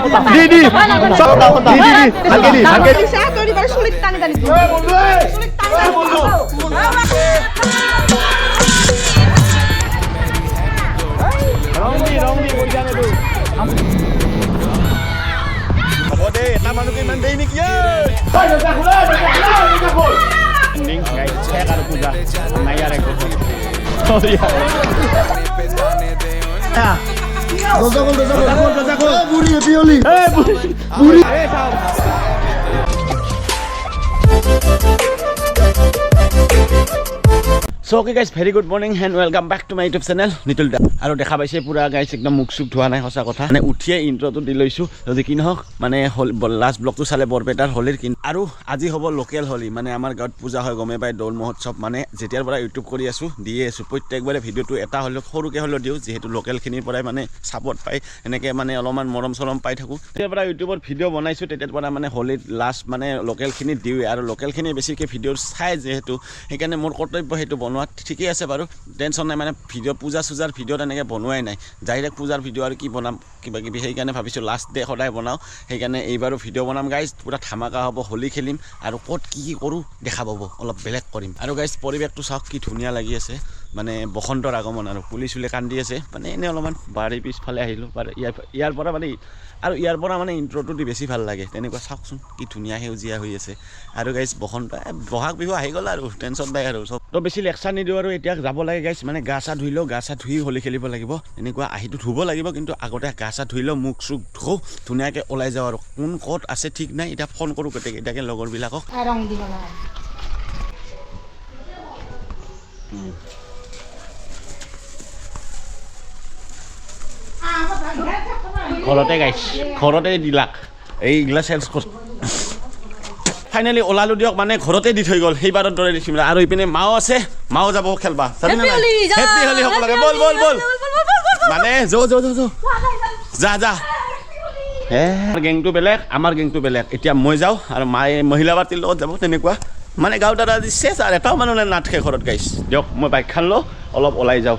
দি দি চব দি দি দি ভালকে দি ভালকে দি হ'ব দেই এটা মানুহকে ইমান দেৰি নেকি এণ্ডিং গাইড চেক আৰু পূজা নাই ইয়াৰ একো বুড়ি Piyoli so' okay guys very good morning and welcome back to my YouTube channel Nitul da আৰু দেখা পাইছে পুৰা গাইজ একদম মুখ চুখ ধোৱা নাই, সঁচা কথা। মানে উঠিয়ে ইণ্ট্ৰটো দি লৈছোঁ, যদি কি নহওক মানে লাষ্ট ব্লগটো চালে বৰপেটাৰ হোলীৰ কিন্তু আৰু আজি হ'ব লোকেল হোলী মানে আমাৰ গাঁৱত পূজা হয় গমে পাই, দৌল মহোৎসৱ মানে যেতিয়াৰ পৰা ইউটিউব কৰি আছোঁ, দিয়ে আছোঁ। প্ৰত্যেকবাৰে ভিডিঅ'টো এটা হ'লেও, সৰুকৈ হ'লেও দিওঁ, যিহেতু লোকেলখিনিৰ পৰাই মানে ছাপৰ্ট পাই, এনেকৈ মানে অলপমান মৰম চৰম পাই থাকোঁ। তেতিয়াৰ পৰা ইউটিউবত ভিডিঅ' বনাইছোঁ, তেতিয়াৰ পৰা মানে হোলীত লাষ্ট মানে লোকেলখিনি দিওঁৱে। আৰু লোকেলখিনি বেছিকৈ ভিডিঅ' চাই, যিহেতু, সেইকাৰণে মোৰ কৰ্তব্য সেইটো বনোৱাত ঠিকেই আছে বাৰু। টেনশ্যন নাই মানে ভিডিঅ' পূজা চূজাৰ ভিডিঅ' তেনেকৈ বনোৱাই নাই। ডাইৰেক্ট পূজাৰ ভিডিঅ' আৰু কি বনাম কিবা কিবি সেইকাৰণে ভাবিছোঁ লাষ্ট ডে সদায় বনাওঁ। সেইকাৰণে এইবাৰো ভিডিঅ' বনাম। গাইজ পূৰা ধামাকা হ'ব হোলী খেলিম। আৰু ক'ত কি কি কৰোঁ দেখা পাব। অলপ বেলেগ কৰিম। আৰু গাইজ পৰিৱেশটো চাওক কি ধুনীয়া লাগি আছে। মানে বসন্তৰ আগমন আৰু পুলি চুলি কান্দি আছে। মানে এনেই অলপমান বাৰীৰ পিছফালে আহিলোঁ বাৰু ইয়াৰ ইয়াৰ পৰা মানে আৰু ইয়াৰ পৰা মানে ইণ্ট্ৰটো দি বেছি ভালো লাগে। তেনেকুৱা চাওকচোন কি ধুনীয়া সেউজীয়া হৈ আছে। আৰু গাইজ বসন্ত বহাগ বিহু আহি গ'ল আৰু টেনশ্যন নাই আৰু চব। তো বেছি লেকচাৰ নিদিওঁ আৰু এতিয়া যাব লাগে গাইজ মানে গা চা ধুই লওঁ গা চা ধুই হোলী খেলিব লাগিব। এনেকুৱা আহিটো ধুব লাগিব কিন্তু আগতে গা চা ধুই লওঁ মুখ চুখ ধুওঁ ধুনীয়াকৈ ওলাই যাওঁ আৰু। কোন ক'ত আছে ঠিক নাই এতিয়া ফোন কৰোঁ গোটেইকেইটাকে লগৰবিলাকক ৰং দিব লাগে ঘৰতে গাইছ ঘৰতে দিলাক এইগিলা চেঞ্জ কৰ। ফাইনেলি ওলালো দিয়ক মানে ঘৰতে দি থৈ গ'ল সেইবাৰৰ দৰে দিছিল আৰু ইপিনে মাও আছে মাও যাব খেলবা। নাই? Happy সকলোকে। বল বল বল। মানে যৌ যৌ যৌ যৌ। যা যা। হে। আমাৰ গেংটো বেলেগ আমাৰ গেংটো বেলেগ। এতিয়া মই যাওঁ আৰু মায়ে মহিলা পাৰ্টিৰ লগত যাব তেনেকুৱা। মানে গাঁৱত আৰু আজি চেচ আৰু এটাও মানুহ নাথাকে ঘৰত গাইছ। দিয়ক মই বাইকখন লওঁ অলপ ওলাই যাওঁ।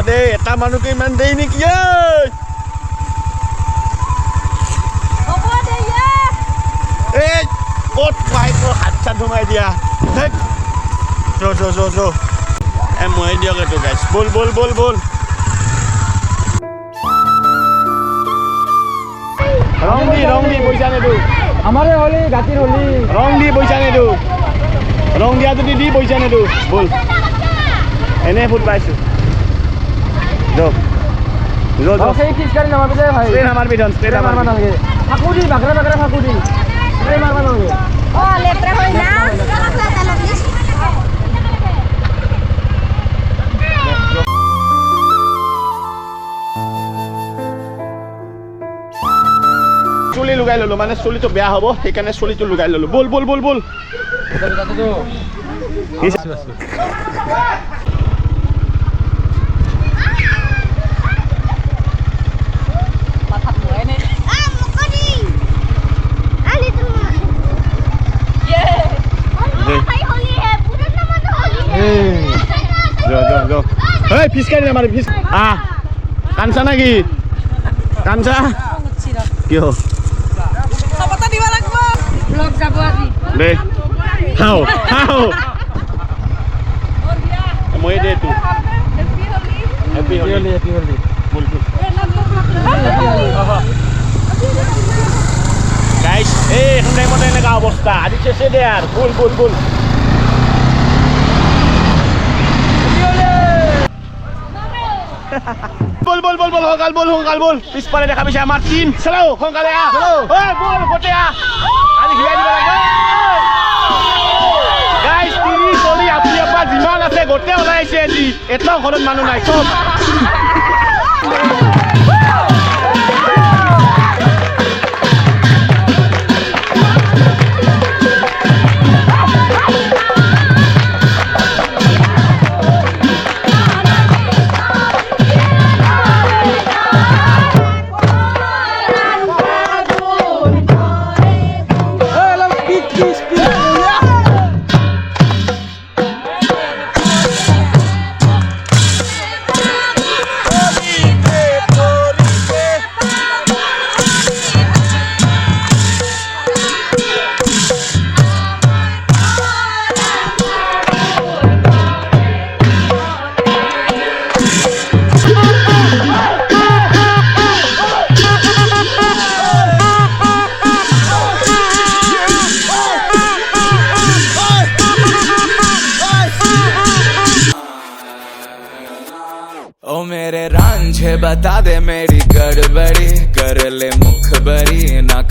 হ'ব দেই এটা মানুহকে ইমান দেৰি নেকি ঐ এই ক'ত বাইকৰ হাত চাত সোমাই দিয়া? ধেৎ য য য য এ মই দিয়ক এইটো গাইছ বল বল বল বল। ৰং দি ৰং দি পইচা নেদো। আমারে হলি গাতির হলি। ৰং দি পইচা নেদো। ৰং দিয়া যদি দি পইচা নেদো। বল। এনেই ফুট পাইছোঁ। চুলি লুকাই ললো মানে চুলিটো বেয়া হ'ব সেইকাৰণে চুলিটো লুকাই ললো। বল বল বল বল। এই ফিচকাৰি নামাৰি ফিচ আহ কাঞ্চা নেকি? কাঞ্চা? কিয় ব্লগ যাব আজি। দে। খাও খাও। মই দে তোৰ হেপী হলি হলি হলি বল গাইছ এই এখন টাইমতে এনেকুৱা অৱস্থা। আজি চেছে দে আৰু। বল বল বল বল বল বল বল সোনকাল বল সোনকাল বল। পিছফালে দেখা পাইছে আমাৰ টিম চেলো সোনকালে আহ ঐ বল গোটে আহ আজি ঘূৰাই দিব তিনি চলি আপুনি গোটেই ওলাই আহিছে আজি। এটাও ঘৰত মানুহ নাই চব।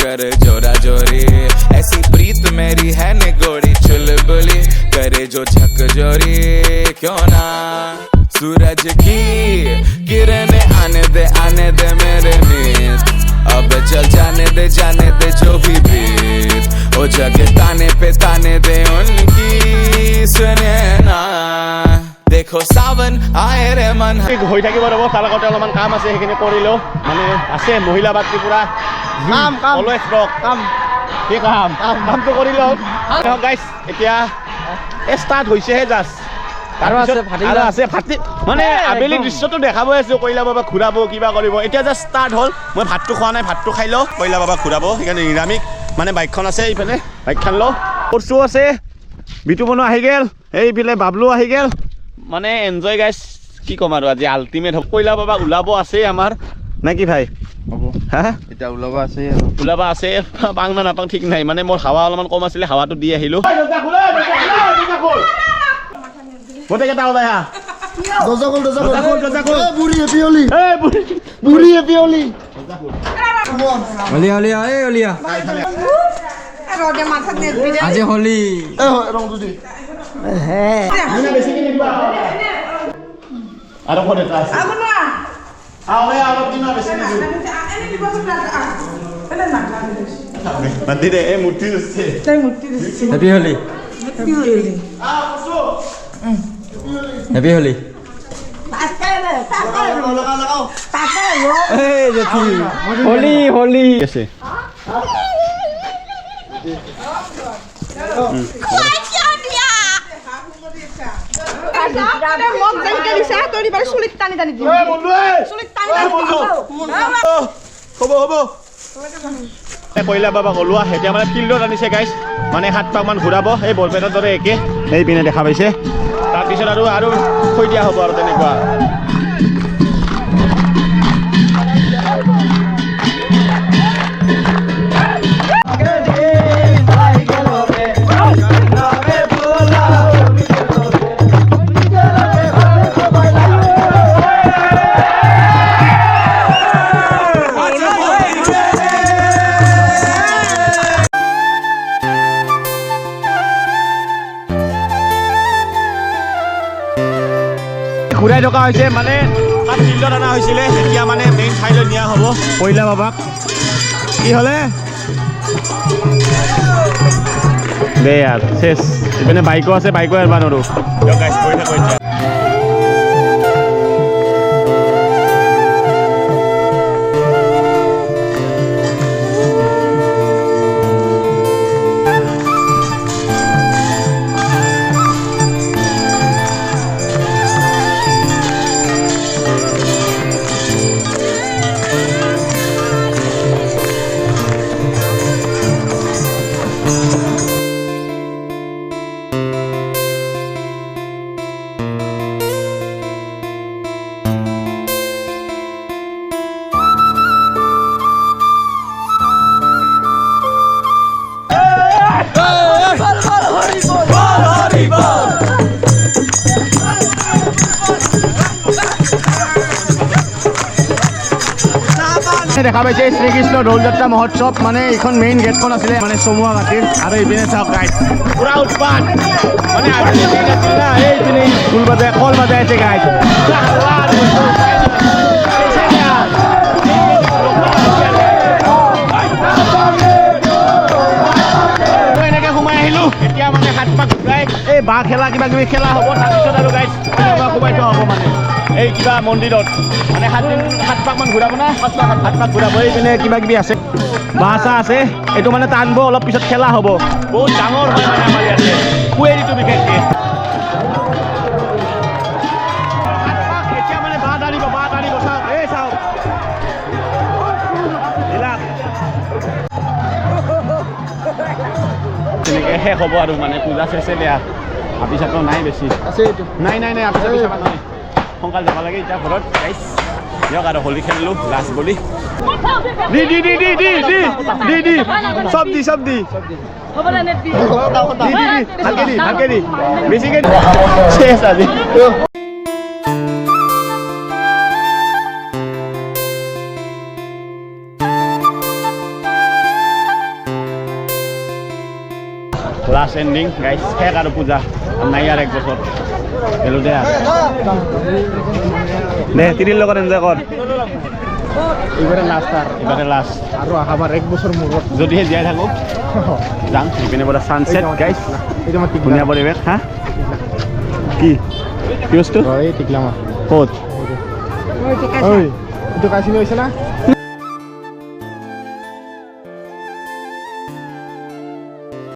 कर जोरा जोरी ऐसी प्रीत मेरी है निगोरी चुलबुली करे जो झक जोरी क्यों ना सूरज की किरण आने दे आने दे मेरे मीत अब चल जाने दे जाने दे जो भी बीत ओ जग ताने पे ताने दे उनकी सुने ना देखो सावन आए रे मन হৈ থাকিব ৰ'ব তাৰ লগতে অলপমান কাম আছে সেইখিনি কৰিলেও মানে আছে মহিলা বাদ পুৰা কাম, কাম। অলৱেজ ৰক কাম। কি কাম? কামটো কৰি লওক গাইছ এতিয়া ষ্টাৰ্ট হৈছেহে জাষ্ট আছে, আছে ভাটি মানে আবেলি দৃশ্যটো দেখাবই আছো কৈলা বাবা ঘূৰাব কিবা কৰিব। এতিয়া জাষ্ট ষ্টাৰ্ট হ'ল। মই ভাতটো খোৱা নাই ভাতটো খাই লওঁ কৈলা বাবা ঘূৰাব সেইকাৰণে নিৰামিষ। মানে বাইকখন আছে এইফালে বাইকখন লওঁ। কচু আছে। বিটু বনো আহি গেল। এইফালে বাবলু আহি গেল। মানে এনজয় গাইছ কি ক'ম আৰু আজি আল্টিমেট হ'ব কৈলা বাবা ওলাব আছেই আমাৰ। নে কি ভাই? হা? এতিয়া ওলাব আছে ওলাবা আছে। পাং না নাপাং ঠিক নাই। মানে মোৰ হাৱা অলপমান কম আছিলে হাৱাটো দি আহিলোঁ। গোটেইকেইটা ওলাই দিলে আজি হলি। আৰু ক'ত এটা আছে আহ, ওলাই আহ, অলপ দিন আৰু বেছি নিদিওঁ। বাদ দি দে এই মূৰ্তি আছে হেপী হলি। হেপী হলি এই জেঠি হলি হলি আছে মোক যেনকে দিছে তই দিবাৰ চুলিত টানি টানি দিম। চুলিত টানি টানি হ'ব হ'ব। এই কইলা বাবা ওলোৱা এতিয়া মানে ফিল্ডত আনিছে গাইছ মানে সাত পাকমান ঘূৰাব। এই বৰপেটাৰ দৰে একে। এই পিনে দেখা পাইছে। তাৰপিছত আৰু আৰু থৈ দিয়া হ'ব আৰু তেনেকুৱা। ঘূৰাই থকা হৈছে মানে তাত ফিল্ডত অনা হৈছিলে। এতিয়া মানে মেইন ঠাইলৈ নিয়া হ'ব। কইলা বাবাক। কি হ'লে? দে ইয়াৰ চেছ। ইপিনে বাইকো আছে বাইকো এৰবা নোৱাৰোঁ দেখা পাইছে শ্ৰীকৃষ্ণ দৌল যাত্ৰা মহোৎসৱ মানে এইখন মেইন গেটখন আছিলে মানে চমুৱা ঘাটিৰ আৰু এইপিনে চাওক গাইজ পুৰা উৎপাত। মানে এইপিনে ঢোল বাজাই কল বাজাই আছে আহিলো। এতিয়া মানে হাত পাক ঘূৰাই এই বাঁহ খেলা কিবা কিবি খেলা হ'ব তাৰপিছত আৰু এনেকুৱা সোমাই থোৱা হ'ব মানে। এই কিবা মন্দিৰত। মানে সাতদিন সাত পাক মান ঘূৰাব না? সাত পাক সাত পাক ঘূৰাব। এই পিনে কিবা কিবি আছে। বাঁহ চাহ আছে। এইটো মানে টানিব অলপ পিছত খেলা হ'ব। বহুত ডাঙৰ হয় মানে আমাৰ ইয়াতে। কুৱেৰিটো বিশেষকৈ। মানে তেনেকৈ শেষ হ'ব আৰু মানে পূজা চেছে বেয়া। আপি চাপৰ নাই বেছি। আছে নাই নাই নাই আপি নাই সোনকালে যাব লাগে এতিয়া ঘৰত। গাইছ দিয়ক আৰু হোলী খেলিলোঁ লাষ্ট বুলি দি দি দি দি দি দি দি দি। চব দি চব দি। ভালকে দি ভালকে দি বেছিকে দি। আজি লাষ্ট এণ্ডিং গাইছ শেষ আৰু পূজা। নাই আৰু এক বছৰ। গেলো দে দে তিৰিৰ লগত এনজয় কৰ। এইবাৰে লাষ্ট আৰু। এইবাৰে লাষ্ট আৰু অহাবাৰ এক বছৰ মূৰত যদিহে জীয়াই থাকোঁ যাম সেইপিনে পৰা ছানছেট গাইছ ধুনীয়া পৰিৱেশ হা? কি? কি বস্তু? এই টিকলামা। ক'ত? ঐ এইটো কাচিনি হৈছে না?